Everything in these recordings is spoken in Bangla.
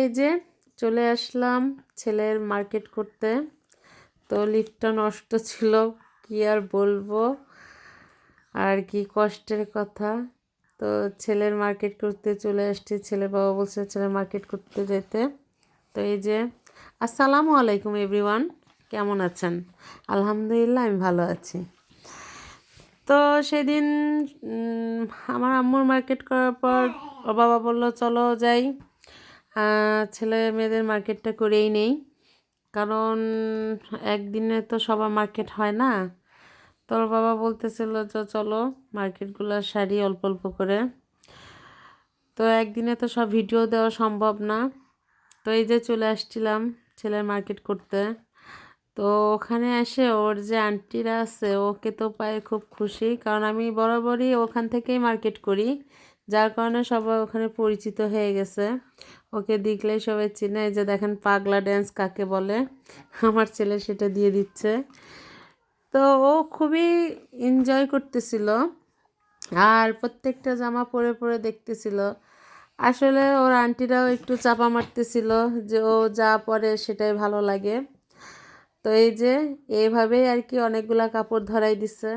এই যে চলে আসলাম ছেলের মার্কেট করতে। তো লিফটটা নষ্ট ছিল, কি আর বলব? আর কি কষ্টের কথা। তো ছেলের মার্কেট করতে চলে আসছি। ছেলে বাবা বলছে ছেলের মার্কেট করতে যেতে। তো এই যে, আসসালামু আলাইকুম এভরিওয়ান, কেমন আছেন? আলহামদুলিল্লাহ, আমি ভালো আছি। তো সেদিন আমার আম্মুর মার্কেট করার পর ওর বাবা বলল, চলো যাই। ছেলে মেয়েদের মার্কেটটা করেই নেই। কারণ একদিনে তো সবার মার্কেট হয় না। তোর বাবা বলতেছিল যে, চলো মার্কেটগুলো সারি অল্প অল্প করে। তো একদিনে তো সব ভিডিও দেওয়া সম্ভব না। তো এই যে চলে আসছিলাম ছেলের মার্কেট করতে। তো ওখানে এসে ওর যে আন্টিরা আছে, ওকে তো পায়ে খুব খুশি। কারণ আমি বরাবরই ওখান থেকেই মার্কেট করি। যার কারণে সবাই ওখানে পরিচিত হয়ে গেছে। ওকে দেখলেই সবাই চিনে যে দেখেন পাগলা ড্যান্স কাকে বলে? আমার ছেলে সেটা দিয়ে দিচ্ছে। তো ও খুবই এনজয় করতেছিল। আর প্রত্যেকটা জামা পরে পরে দেখতেছিল। আসলে ওর আন্টিরাও একটু চাপা মারতেছিল যে ও যা পরে সেটাই ভালো লাগে। তো এই যে এইভাবেই আর কি অনেকগুলা কাপড় ধরাই দিছে।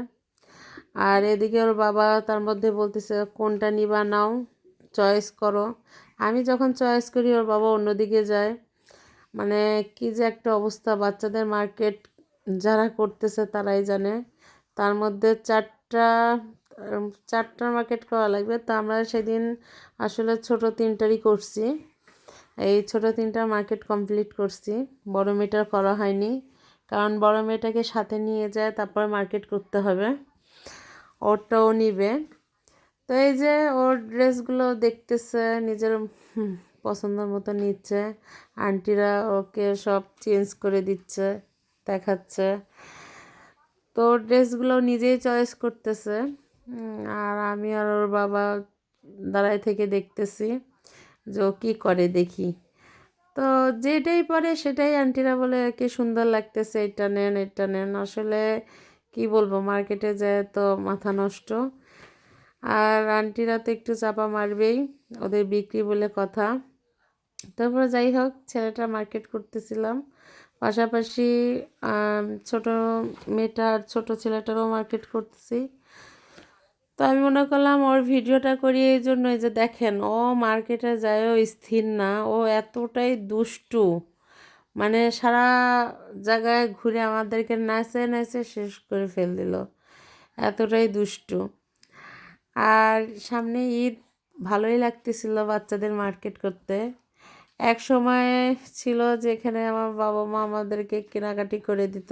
আর এদিকে ওর বাবা তার মধ্যে বলতেছে কোনটা নিবা নাও? চয়েস করো। আমি যখন চয়েস করি ওর বাবা অন্যদিকে যায়। মানে কি যে একটা অবস্থা বাচ্চাদের মার্কেট যারা করতেছে তারাই জানে। তার মধ্যে চারটা উম, চারটা মার্কেট করা লাগবে। তা আমরা সেদিন আসলে ছোট তিনটারই করছি। এই ছোট তিনটা মার্কেট কমপ্লিট করছি। বড় মেয়েটার করা হয়নি। কারণ বড় মেয়েটাকে সাথে নিয়ে যায় তারপর মার্কেট করতে হবে। ওরটাও নিবে। তো এই যে ওর ড্রেসগুলো দেখতেছে, নিজের পছন্দ মতো নিচ্ছে। আন্টিরা ওকে সব চেঞ্জ করে দিচ্ছে, দেখাচ্ছে। তো ওর ড্রেসগুলো নিজেই চয়েস করতেছে। আর আমি আর ওর বাবা দাঁড়ায় থেকে দেখতেছি যে ও কী করে দেখি। তো যেটাই পরে সেটাই আন্টিরা বলে, কি সুন্দর লাগতেছে, এটা নেন এটা নেন। আসলে কি বলব, মার্কেটে যায় তো মাথা নষ্ট। আর আন্টিরা তো একটু চাপা মারবেই, ওদের বিক্রি বলে কথা। তারপরে যাই হোক, ছেলেটা মার্কেট করতেছিলাম। পাশাপাশি ছোট মেয়েটা আর ছোট ছেলেটারও মার্কেট করতেছি। তো আমি মনে করলাম, ওর ভিডিওটা করি এই জন্যই যে দেখেন, ও মার্কেটে যায়ও স্থির না, ও এতটাই দুষ্টু। মানে সারা জায়গায় ঘুরে আমাদেরকে নাচে নাচে শেষ করে ফেল দিল। এতটাই দুষ্টু। আর সামনে ঈদ, ভালোই লাগতেছিল বাচ্চাদের মার্কেট করতে। এক সময় ছিল যেখানে আমার বাবা মা আমাদেরকে কেনাকাটি করে দিত।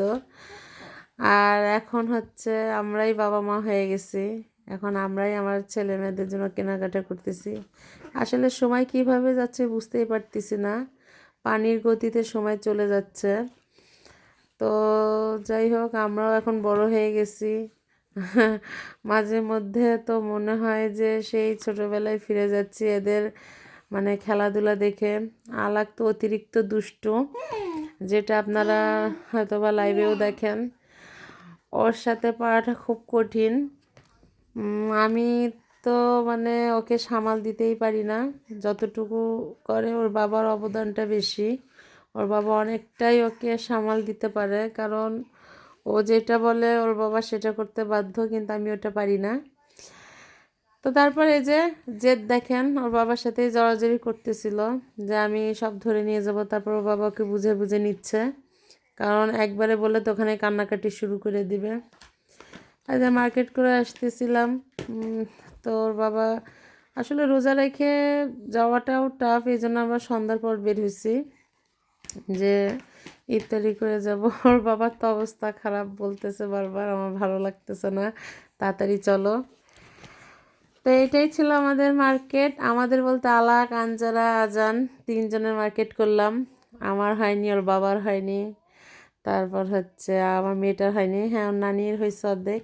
আর এখন হচ্ছে আমরাই বাবা মা হয়ে গেছি। এখন আমরাই আমার ছেলে মেয়েদের জন্য কেনাকাটা করতেছি। আসলে সময় কীভাবে যাচ্ছে বুঝতেই পারতেছি না। পানির গতিতে সময় চলে যাচ্ছে। তো যাই হোক, আমরাও এখন বড় হয়ে গেছি। মাঝে মধ্যে তো মনে হয় যে সেই ছোটবেলায় ফিরে যাচ্ছি এদের মানে খেলাধুলা দেখে। আলাক তো অতিরিক্ত দুষ্টু, যেটা আপনারা হয়তো বা লাইভেও দেখেন। ওর সাথে পারাটা খুব কঠিন। আমি তো মানে ওকে সামাল দিতেই পারি না। যতটুকু করে ওর বাবার অবদানটা বেশি। ওর বাবা অনেকটাই ওকে সামাল দিতে পারে, কারণ ও যেটা বলে ওর বাবা সেটা করতে বাধ্য, কিন্তু আমি ওটা পারি না। তো তারপরে যে জেদ দেখেন, ওর বাবার সাথেই জড়াজড়ি করতেছিল যে আমি সব ধরে নিয়ে যাব, তারপর ওর বাবাকে বুঝে বুঝে নিচ্ছে। কারণ একবারে বলে তো ওখানে কান্নাকাটি শুরু করে দিবে। যে মার্কেট করে আসতেছিলাম তো ওর বাবা আসলে রোজা রেখে যাওয়াটাও টাফ এই জন্য আমরা সন্ধ্যার পর বের হয়েছি যে ইফতারি করে যাব। ওর বাবার তো অবস্থা খারাপ, বলতেছে বারবার, আমার ভালো লাগতেছে না, তাড়াতাড়ি চলো। তো এটাই ছিল আমাদের মার্কেট আমাদের বলতে আলাক আঞ্জারা আজান, তিনজনের মার্কেট করলাম। আমার হয়নি, ওর বাবার হয়নি। তারপর হচ্ছে আমার মেয়েটার হয়নি। হ্যাঁ ওর নানির হয়েছে অর্ধেক।